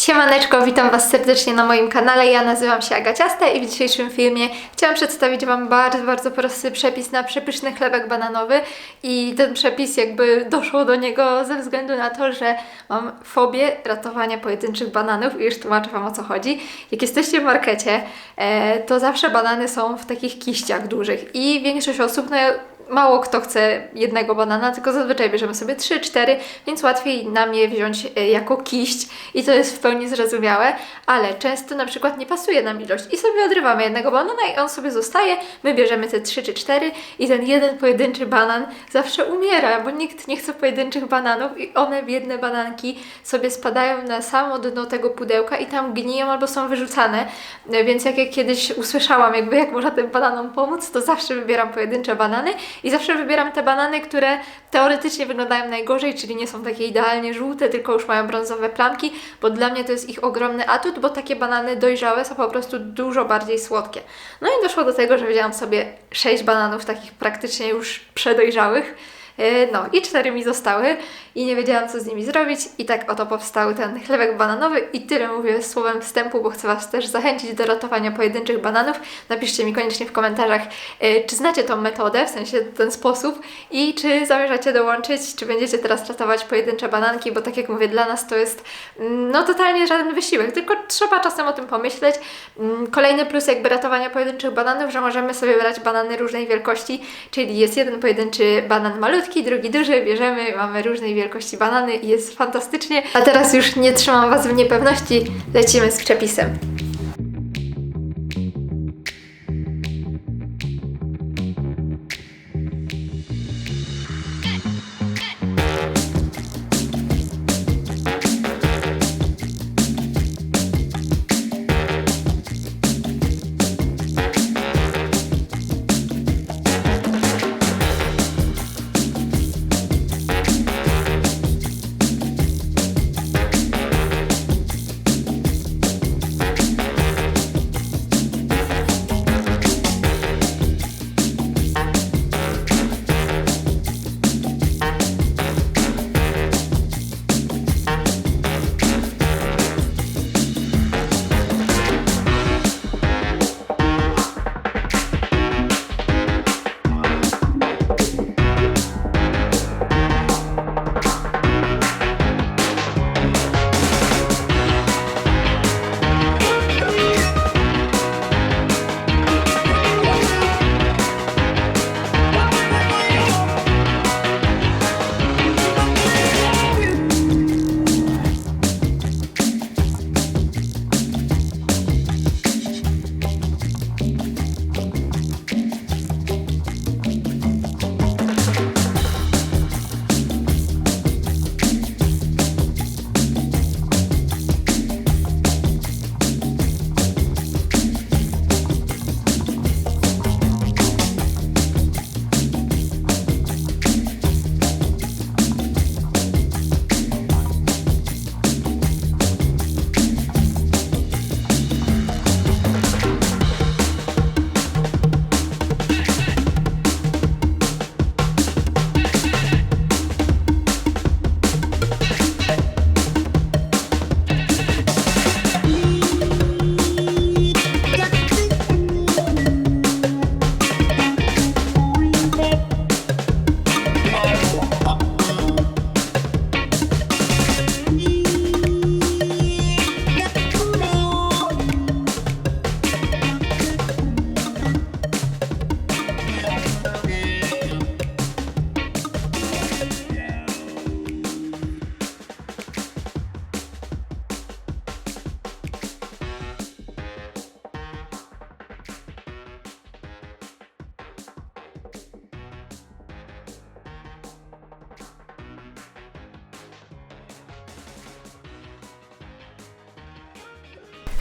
Siemaneczko, witam Was serdecznie na moim kanale. Ja nazywam się Agaciasta i w dzisiejszym filmie chciałam przedstawić Wam bardzo, bardzo prosty przepis na przepyszny chlebek bananowy i ten przepis jakby doszło do niego ze względu na to, że mam fobię ratowania pojedynczych bananów i już tłumaczę Wam o co chodzi. Jak jesteście w markecie, e, to zawsze banany są w takich kiściach dużych i większość osób, no mało kto chce jednego banana, tylko zazwyczaj bierzemy sobie 3-4, więc łatwiej nam je wziąć e, jako kiść i to jest w pełni zrozumiałe, ale często na przykład nie pasuje nam ilość i sobie odrywamy jednego banana i on sobie zostaje, my bierzemy te 3 czy 4 i ten jeden pojedynczy banan zawsze umiera, bo nikt nie chce pojedynczych bananów i one biedne bananki sobie spadają na samo dno tego pudełka i tam gniją albo są wyrzucane, E, więc jak ja kiedyś usłyszałam jakby jak można tym bananom pomóc, to zawsze wybieram pojedyncze banany i zawsze wybieram te banany, które teoretycznie wyglądają najgorzej, czyli nie są takie idealnie żółte, tylko już mają brązowe plamki, bo dla mnie to jest ich ogromny atut, bo takie banany dojrzałe są po prostu dużo bardziej słodkie. No i doszło do tego, że wzięłam sobie 6 bananów takich praktycznie już przedojrzałych. E, No i cztery mi zostały i nie wiedziałam co z nimi zrobić i tak oto powstał ten chlebek bananowy i tyle mówię słowem wstępu, bo chcę Was też zachęcić do ratowania pojedynczych bananów. Napiszcie mi koniecznie w komentarzach, e, czy znacie tą metodę, w sensie ten sposób i czy zamierzacie dołączyć, czy będziecie teraz ratować pojedyncze bananki, bo tak jak mówię, dla nas to jest mm, no totalnie żaden wysiłek, tylko trzeba czasem o tym pomyśleć. Mm, Kolejny plus jakby ratowania pojedynczych bananów, że możemy sobie brać banany różnej wielkości, czyli jest jeden pojedynczy banan malutki, drugi duży, bierzemy, mamy różnej wielkości banany i jest fantastycznie. A teraz już nie trzymam Was w niepewności, lecimy z przepisem.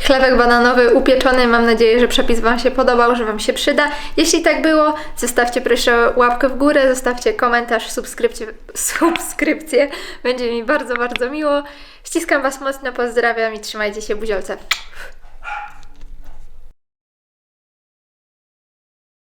Chlebek bananowy upieczony. Mam nadzieję, że przepis Wam się podobał, że Wam się przyda. Jeśli tak było, zostawcie proszę łapkę w górę, zostawcie komentarz, subskrypcję. subskrypcję. Będzie mi bardzo, bardzo miło. Ściskam Was mocno, pozdrawiam i trzymajcie się buziolce.